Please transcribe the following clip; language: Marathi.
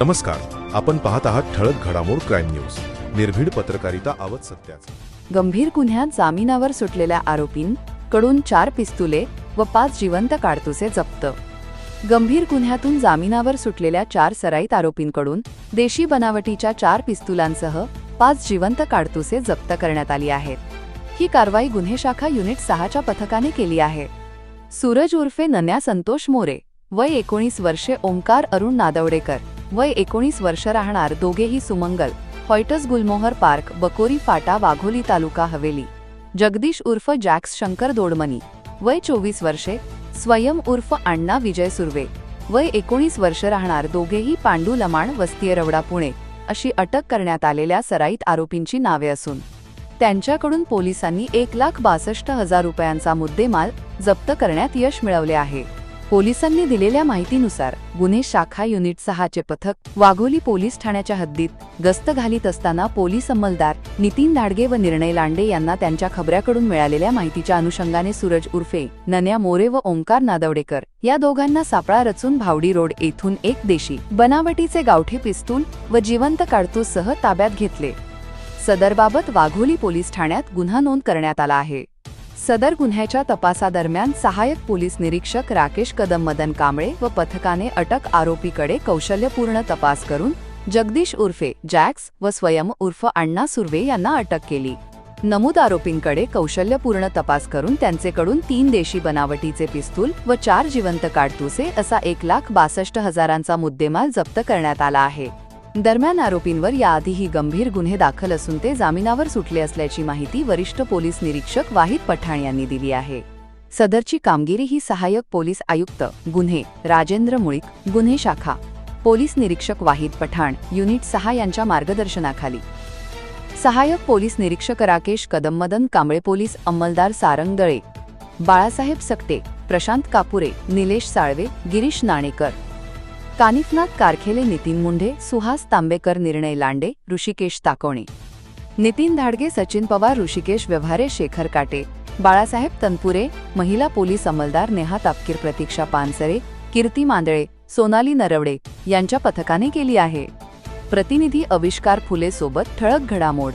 नमस्कार आपण पाहत आहात ठळक घडामोड क्राईम न्यूज. निर्भीड पत्रकारिता आवत सत्याचा. गंभीर गुन्ह्यात जामिनावर सुटलेल्या आरोपींकडून चार पिस्तुले व पाच जिवंत काडतुसे जप्त. गंभीर गुन्ह्यातून जामिनावर सुटलेल्या चार सराईत आरोपींकडून देशी बनावटीच्या चार पिस्तुलांसह पाच जिवंत काडतुसे जप्त करण्यात आली आहेत. ही कारवाई गुन्हे शाखा युनिट सहाच्या पथकाने केली आहे. सूरज उर्फे नन्या संतोष मोरे वय एकोणीस वर्षे ओंकार अरुण नादवडेकर. वय एकोणीस वर्ष राहणार दोघेही सुमंगल हॉयटस गुलमोहर पार्क बकोरी फाटा वाघोली तालुका हवेली. जगदीश उर्फ जॅक्स शंकर दोडमनी. वय चोवीस वर्षे स्वयं उर्फ अण्णा विजय सुर्वे. वय एकोणीस वर्ष राहणार दोघेही पांडू लमाण वस्तीय रवडा पुणे अशी अटक करण्यात आलेल्या सराईत आरोपींची नावे असून. त्यांच्याकडून पोलिसांनी एक लाख बासष्ट हजार रुपयांचा मुद्देमाल जप्त करण्यात यश मिळवले आहे. पोलिसांनी दिलेल्या माहितीनुसार गुन्हे शाखा युनिट सहाचे पथक वाघोली पोलीस ठाण्याच्या हद्दीत गस्त घालीत असताना पोलीस अंमलदार नितीन धाडगे व निर्णय लांडे यांना त्यांच्या खबऱ्याकडून मिळालेल्या माहितीच्या अनुषंगाने सूरज उर्फे नन्या मोरे व ओंकार नादवडेकर या दोघांना सापळा रचून भावडी रोड येथून एक देशी बनावटीचे गावठी पिस्तूल व जिवंत काडतूससह ताब्यात घेतले. सदरबाबत वाघोली पोलीस ठाण्यात गुन्हा नोंद करण्यात आला आहे. सदर गुन्ह्याच्या तपासादरम्यान सहाय्यक पोलीस निरीक्षक राकेश कदम मदन कांबळे व पथकाने अटक आरोपीकडे कौशल्यपूर्ण तपास करून जगदीश उर्फे जॅक्स व स्वयं उर्फ अण्णा सुर्वे यांना अटक केली. नमूद आरोपींकडे कौशल्यपूर्ण तपास करून त्यांचेकडून तीन देशी बनावटीचे पिस्तूल व चार जिवंत काडतुसे असा एक लाख बासष्ट हजारांचा मुद्देमाल जप्त करण्यात आला आहे. दरम्यान आरोपींवर याआधीही गंभीर गुन्हे दाखल असून ते जामिनावर सुटले असल्याची माहिती वरिष्ठ पोलीस निरीक्षक वाहिद पठाण यांनी दिली आहे. सदरची कामगिरी ही सहाय्यक पोलीस आयुक्त गुन्हे राजेंद्र मुळीक गुन्हे शाखा पोलीस निरीक्षक वाहिद पठाण युनिट सहा यांच्या मार्गदर्शनाखाली. सहाय्यक पोलीस निरीक्षक राकेश कदम मदन कांबळे पोलीस अंमलदार सारंग दळे बाळासाहेब सकटे प्रशांत कापुरे निलेश साळवे गिरीश नाणेकर कानिफनाथ कारखेले नितीन मुंढे सुहास तांबेकर निर्णय लांडे ऋषिकेश ताकोणे. नितीन धाडगे सचिन पवार ऋषिकेश व्यवहारे शेखर काटे बाळासाहेब तनपुरे महिला पोलीस अंमलदार नेहा तापकीर प्रतीक्षा पानसरे कीर्ती मांदळे सोनाली नरवडे यांच्या पथकाने केली आहे. प्रतिनिधी अविष्कार फुले सोबत ठळक घडामोड.